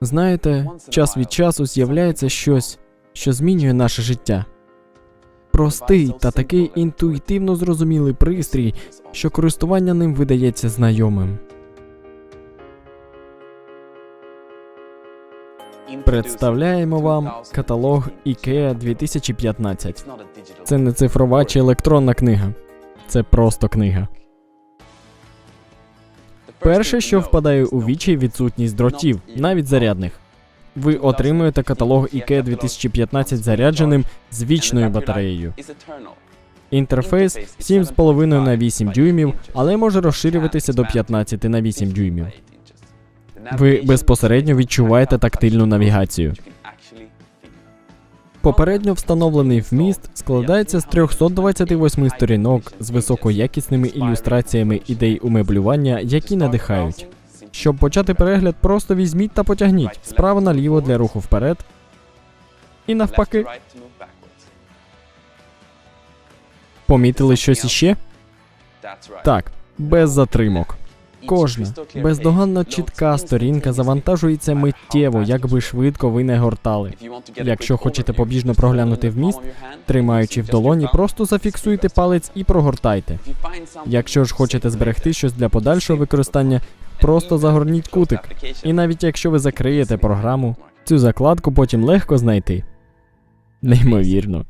Знаєте, час від часу з'являється щось, що змінює наше життя. Простий та такий інтуїтивно зрозумілий пристрій, що користування ним видається знайомим. Представляємо вам каталог IKEA 2015. Це не цифрова чи електронна книга. Це просто книга. Перше, що впадає у вічі, відсутність дротів, навіть зарядних. Ви отримуєте каталог IKEA 2015 зарядженим з вічною батареєю. Інтерфейс 7,5 на 8 дюймів, але може розширюватися до 15 на 8 дюймів. Ви безпосередньо відчуваєте тактильну навігацію. Попередньо встановлений вміст складається з 328 сторінок з високоякісними ілюстраціями ідей умеблювання, які надихають. Щоб почати перегляд, просто візьміть та потягніть справа наліво для руху вперед і навпаки. Помітили щось іще? Так, без затримок. Кожна бездоганно чітка сторінка завантажується миттєво, як би швидко ви не гортали. Якщо хочете побіжно проглянути вміст, Тримаючи в долоні, просто зафіксуйте палець і прогортайте. Якщо ж хочете зберегти щось для подальшого використання, просто загорніть кутик. І навіть якщо ви закриєте програму, цю закладку потім легко знайти. Неймовірно.